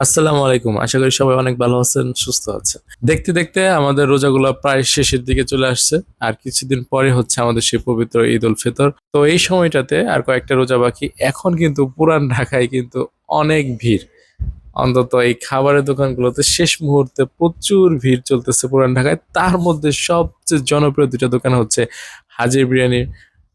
আসসালামু আলাইকুম। আশা করি সবাই অনেক ভালো আছেন, সুস্থ আছেন। দেখতে দেখতে আমাদের রোজাগুলো প্রায় শেষের দিকে চলে আসছে। আর কিছুদিন পরে হচ্ছে আমাদের সেই পবিত্র ঈদ উল ফিতর। তো এই সময়টাতে আর কয়েকটা রোজা বাকি। এখন কিন্তু পুরান ঢাকায় কিন্তু অনেক ভিড়। অন্তত এই খাবারের দোকানগুলোতে শেষ মুহূর্তে প্রচুর ভিড় চলতেছে পুরান ঢাকায়। তার মধ্যে সবচেয়ে জনপ্রিয় দুটো দোকান হচ্ছে হাজির বিরিয়ানি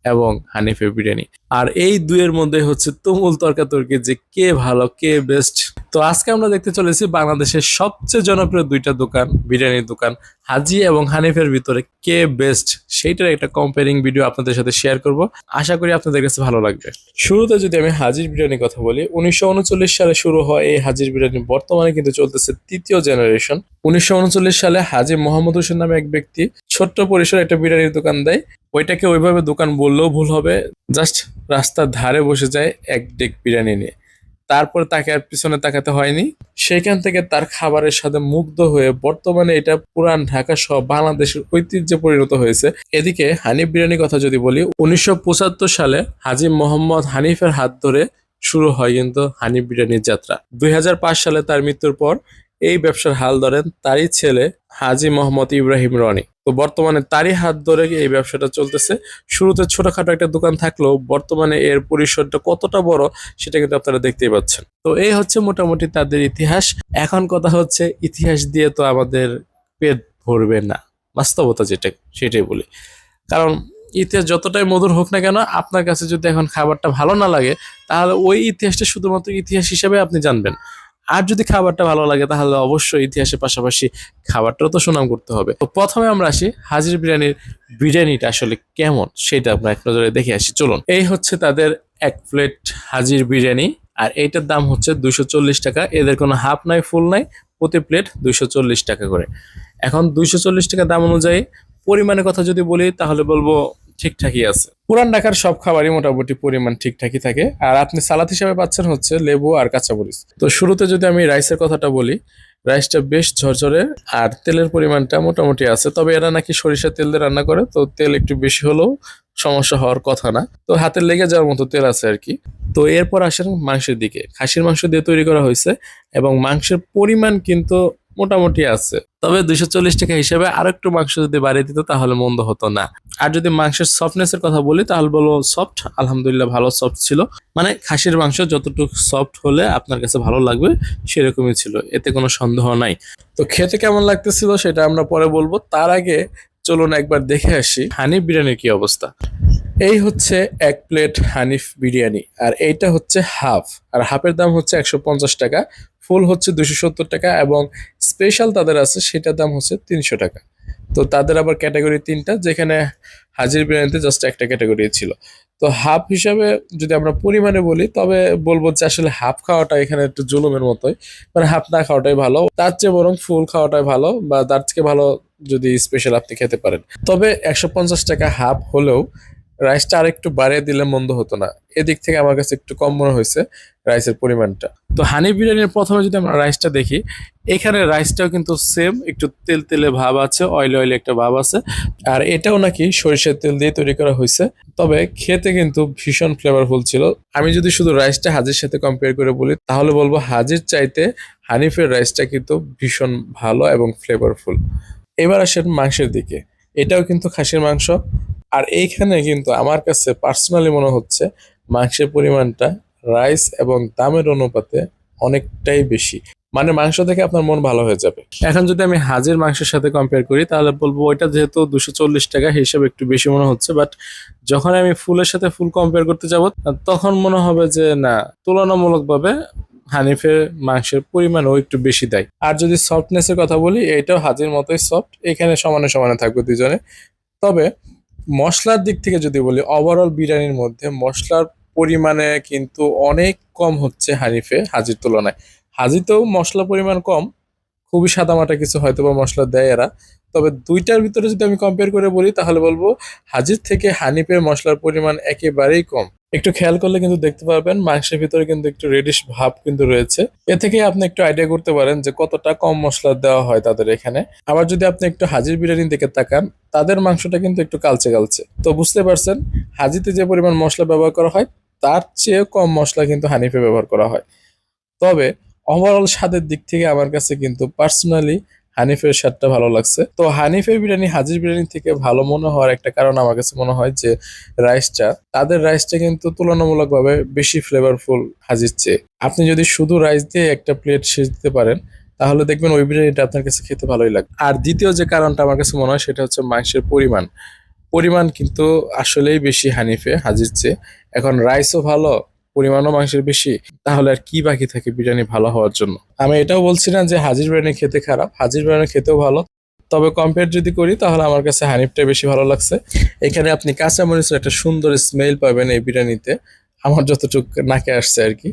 এবং হানিফে বিরিয়ানি। আর এই দুইয়ের মধ্যে হচ্ছে তুমুল তর্কাতর্কি যে কে ভালো, কে বেস্ট তো আজকে আমরা দেখতে চলেছি বাংলাদেশের সবচেয়ে জনপ্রিয় দুইটা দোকান, বিরিয়ানির দোকান হাজি এবং হানিফের ভিতরে কে বেস্ট সেইটার একটা কম্পেয়ারিং ভিডিও আপনাদের সাথে শেয়ার করব। আশা করি আপনাদের কাছে ভালো লাগবে। শুরুতে যদি আমি হাজির বিরিয়ানির কথা বলি, উনিশশো উনচল্লিশ সালে শুরু হয় এই হাজির বিরিয়ানি বর্তমানে কিন্তু চলতেছে তৃতীয় জেনারেশন উনিশশো উনচল্লিশ সালে হাজি মোহাম্মদ হোসেন নামে এক ব্যক্তি ছোট্ট পরিসরে একটা বিরিয়ানির দোকান দেয়। ওইটাকে ওইভাবে দোকান বললেও ভুল হবে। জাস্ট রাস্তার ধারে বসে যায় এক ডেক বিরিয়ানি নিয়ে। তারপর তাকে আর পিছনে তাকাতে হয়নি। সেখান থেকে তার খাবারের সাথে মুগ্ধ হয়ে বর্তমানে এটা পুরান ঢাকা সহ বাংলাদেশের ঐতিহ্যে পরিণত হয়েছে। এদিকে হানিফ বিরিয়ানির কথা যদি বলি, উনিশশো পঁচাত্তর সালে হাজি মোহাম্মদ হানিফের হাত ধরে শুরু হয় কিন্তু হানিফ বিরিয়ানির যাত্রা। দুই হাজার পাঁচ সালে তার মৃত্যুর পর এই ব্যবসার হাল ধরেন তারই ছেলে হাজি মোহাম্মদ ইব্রাহিম রনি। তো বর্তমানে তারই হাত ধরে এই ব্যবসাটা চলতেছে। শুরুতে ছোটখাটো একটা দোকান থাকলেও বর্তমানে এর পরিসরটা কতটা বড় সেটা কিন্তু আপনারা দেখতেই পাচ্ছেন। তো এই হচ্ছে মোটামুটি তাদের ইতিহাস। এখন কথা হচ্ছে, ইতিহাস দিয়ে তো আমাদের পেট ভরবে না। বাস্তবতা যেটা, সেটাই বলি। কারণ ইতিহাস যতটাই মধুর হোক না কেন, আপনার কাছে যদি এখন খাবারটা ভালো না লাগে, তাহলে ওই ইতিহাসটা শুধুমাত্র ইতিহাস হিসেবে আপনি জানবেন। আর যদি খাবারটা ভালো লাগে, তাহলে অবশ্যই ইতিহাসের পাশাপাশি খাবারটাও তো সুনাম করতে হবে। তো প্রথমে আমরা আসি হাজির বিরিয়ানির বিরিয়ানিটা আসলে কেমন, সেটা আমরা এক নজরে দেখে আসি। চলুন, এই হচ্ছে তাদের এক প্লেট হাজির বিরিয়ানি, আর এইটার দাম হচ্ছে চল্লিশ টাকা। এদের কোনো হাফ নাই, ফুল নাই, প্রতি প্লেট চল্লিশ টাকা করে। এখন চল্লিশ টাকা দাম অনুযায়ী পরিমাণের কথা যদি বলি, তাহলে বলব ঠিকঠাকই আছে। পুরান ঢাকার সব খাবারই মোটামুটি পরিমাণ ঠিকঠাকই থাকে। আর আপনি সালাদ হিসাবে পাচ্ছেন হচ্ছে লেবু আর কাঁচামরিচ। তো শুরুতে যদি আমি রাইসের কথাটা বলি, রাইসটা বেশ ঝরঝরে আর তেলের পরিমাণটা মোটামুটি আছে। তবে এরা নাকি সরিষার তেল দিয়ে রান্না করে, তো তেল একটু বেশি হলেও সমস্যা হওয়ার কথা না। তো হাতে লেগে যাওয়ার মতো তেল আছে আর কি। তো এরপর আসেন মাংসের দিকে। খাসির মাংস দিয়ে তৈরি করা হয়েছে এবং মাংসের পরিমাণ কিন্তু মোটামুটি আছে। তবে দুইশো চল্লিশ টাকা হিসেবে আরও একটু মাংস যদি বাড়িয়ে দিত তাহলে মন্দ হতো না। আর যদি মাংসের সফটনেস এর কথা বলি, তাহলে বলব সফট আলহামদুলিল্লাহ ভালো সফট ছিল। মানে খাসির মাংস যতটুকু সফট হলে আপনার কাছে ভালো লাগবে, সেরকমই ছিল। এতে কোনো সন্দেহ নাই। তো খেতে কেমন লাগতেছিল সেটা আমরা পরে বলব। তার আগে চলুন একবার দেখে আসি হানিফ বিরিয়ানির কি অবস্থা। এই হচ্ছে এক প্লেট হানিফ বিরিয়ানি, আর এইটা হচ্ছে হাফ। আর হাফের দাম হচ্ছে একশো পঞ্চাশ টাকা। ফুল হচ্ছে দুশো সত্তর টাকা এবং স্পেশাল তাদের আছে, সেটার দাম হচ্ছে তিনশো টাকা। তো তাদের আবার ক্যাটাগরি তিনটা, যেখানে হাজির বিরিয়ানিতে জাস্ট একটা ক্যাটাগরি ছিল। তো হাফ হিসাবে যদি আমরা পরিমাণে বলি, তবে বলব যে আসলে হাফ খাওয়াটা এখানে একটু জুলুমের মতোই। মানে হাফ না খাওয়াটাই ভালো, তার চেয়ে বরং ফুল খাওয়াটাই ভালো বা তার থেকে ভালো যদি স্পেশাল আপনি খেতে পারেন। তবে একশো পঞ্চাশ টাকা হাফ হলেও রাইসটা আর একটু বাড়িয়ে দিলে মন্দ হতো না। এদিক থেকে আমার কাছে একটু কম মনে হয়েছে রাইসের পরিমাণটা। তো হানি বিরিয়ানির প্রথমে যদি আমরা রাইসটা দেখি, এখানে রাইসটাও কিন্তু সেম একটু তেল তেলে ভাব আছে অয়েল অয়েল একটা ভাব আছে। আর এটাও নাকি সরিষার তেল দিয়ে তৈরি করা হয়েছে। তবে খেতে কিন্তু ভীষণ ফ্লেভারফুল ছিল। আমি যদি শুধু রাইসটা হাজির সাথে কম্পেয়ার করে বলি, তাহলে বলব হাজির চাইতে হানিফের রাইসটা কিন্তু ভীষণ ভালো এবং ফ্লেভারফুল এবার আসেন মাংসের দিকে। এটাও কিন্তু খাসির মাংস। আর এইখানে কিন্তু আমার কাছে পার্সোনালি মনে হচ্ছে মাংসের পরিমাণটা রাইস এবং দামের অনুপাতে অনেকটাই বেশি। মানে মাংস থেকে আপনার মন ভালো হয়ে যাবে। এখন যদি আমি হাজির মাংসের সাথে কম্পেয়ার করি, তাহলে বলব ওইটা যেহেতু দুশো চল্লিশ টাকা হিসাবে একটু বেশি মনে হচ্ছে। বাট যখন আমি ফুলের সাথে ফুল কম্পেয়ার করতে যাব, তখন মনে হবে যে না, তুলনামূলকভাবে হানিফের মাংসের পরিমাণও একটু বেশি দেয়। আর যদি সফটনেসের কথা বলি, এটাও হাজির মতোই সফট এখানে সমানে সমানে থাকবে দুজনে। তবে মশলার দিক থেকে যদি বলি ওভারঅল বিরিয়ানির মধ্যে মশলার পরিমাণে কিন্তু অনেক কম হচ্ছে হানিফে হাজির তুলনায়। হাজিতেও মশলা পরিমাণ কম, খুবই সাদামাটা কিছু হয়তো বা মশলা দেয় এরা। তবে দুইটার ভিতরে যদি আমি কম্পেয়ার করে বলি, তাহলে বলব হাজির থেকে হানিফের মশলার পরিমাণ একেবারেই কম। একটু খেয়াল করলে কিন্তু দেখতে পারবেন মাংসের ভিতরে কিন্তু একটু রেডিশ ভাব কিন্তু রয়েছে। এ থেকে আপনি একটু আইডিয়া করতে পারেন যে কতটা কম মশলা দেওয়া হয় তাদের এখানে। আবার যদি আপনি একটু হাজির বিরিয়ানির দিকে তাকান, তাদের মাংসটা কিন্তু একটু কালচে কালচে। তো বুঝতে পারছেন, হাজিতে যে পরিমাণ মশলা ব্যবহার করা হয়, তার চেয়ে কম মশলা কিন্তু হানিফে ব্যবহার করা হয়। তবে ওভারঅল স্বাদের দিক থেকে আমার কাছে কিন্তু পার্সোনালি হানিফের স্বাদটা ভালো লাগছে। তো হানিফের বিরিয়ানি, হাজির বিরিয়ানি থেকে ভালো মনে হওয়ার একটা কারণ আমার কাছে মনে হয় যে, রাইসটা, তাদের রাইসটা কিন্তু তুলনামূলকভাবে বেশি ফ্লেভারফুল হাজির চেয়ে। আপনি যদি শুধু রাইস দিয়ে একটা প্লেট সেচ দিতে পারেন, তাহলে দেখবেন ওই বিরিয়ানিটা আপনার কাছে খেতে ভালোই লাগবে। আর দ্বিতীয় যে কারণটা আমার কাছে মনে হয়, সেটা হচ্ছে মাংসের পরিমাণ। পরিমাণ কিন্তু আসলেই বেশি হানিফে হাজির চেয়ে। এখন রাইসও ভালো পরিমাণও মাংসের বেশি, তাহলে আর কি বাকি থাকে বিরিয়ানি ভালো হওয়ার জন্য? আমি এটাও বলছি না যে হাজির বিরিয়ানি খেতে খারাপ, হাজির বিরিয়ানি খেতেও ভালো। তবে কম্পেয়ার যদি করি, তাহলে আমার কাছে হানিফটা বেশি ভালো লাগছে। এখানে আপনি কাঁচা মরিচের একটা সুন্দর স্মেল পাবেন এই বিরিয়ানিতে। আমার যতটুকু নাকে আসছে আর কি,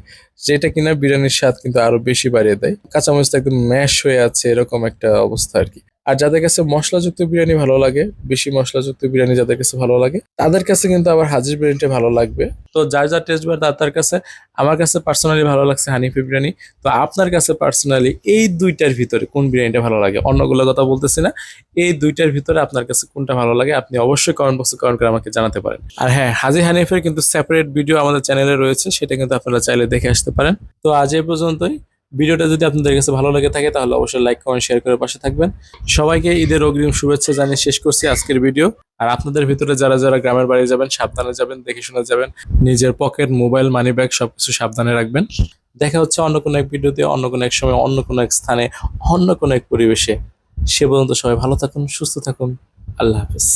যেটা কিনা বিরিয়ানির স্বাদ কিন্তু আরও বেশি বাড়িয়ে দেয়। কাঁচামরিচটা একদম ম্যাশ হয়ে আছে, এরকম একটা অবস্থা আর কি। আর যাদের কাছে মশলাযুক্ত বিরিয়ানি ভালো লাগে, বেশি মশলাযুক্ত বিরিয়ানি যাদের কাছে ভালো লাগে, তাদের কাছে কিন্তু আবার হাজির বিরিয়ানিটা ভালো লাগবে। তো যার যার টেস্ট বার তার তার কাছে আমার কাছে পার্সোনালি ভালো লাগছে হানিফি বিরিয়ানি। তো আপনার কাছে পার্সোনালি এই দুইটার ভিতরে কোন বিরিয়ানিটা ভালো লাগে? অন্যগুলো কথা বলতেছি না। এই দুইটার ভিতরে আপনার কাছে কোনটা ভালো লাগে, আপনি অবশ্যই কমেন্ট বক্সে কমেন্ট করে আমাকে জানাতে পারেন। আর হ্যাঁ হাজি হানিফের কিন্তু সেপারেট ভিডিও আমাদের চ্যানেলে রয়েছে, সেটা কিন্তু আপনারা চাইলে দেখে আসতে পারেন। তো আজ এই পর্যন্তই। ভিডিওটা যদি আপনাদের কাছে ভালো লেগে থাকে, তাহলে অবশ্যই লাইক কমেন্ট শেয়ার করে পাশে থাকবেন। সবাইকে ঈদের অগ্রিম শুভেচ্ছা জানিয়ে শেষ করছি আজকের ভিডিও। আর আপনাদের ভিতরে যারা যারা গ্রামের বাড়ি যাবেন, সাবধানে যাবেন, দেখে শুনে যাবেন, নিজের পকেট মোবাইল মানি ব্যাগ সবকিছু সাবধানে রাখবেন। দেখা হচ্ছে অন্য কোনো এক ভিডিওতে, অন্য কোনো এক সময়, অন্য কোনো এক স্থানে, অন্য কোনো এক পরিবেশে। সে পর্যন্ত সবাই ভালো থাকুন, সুস্থ থাকুন। আল্লাহ হাফেজ।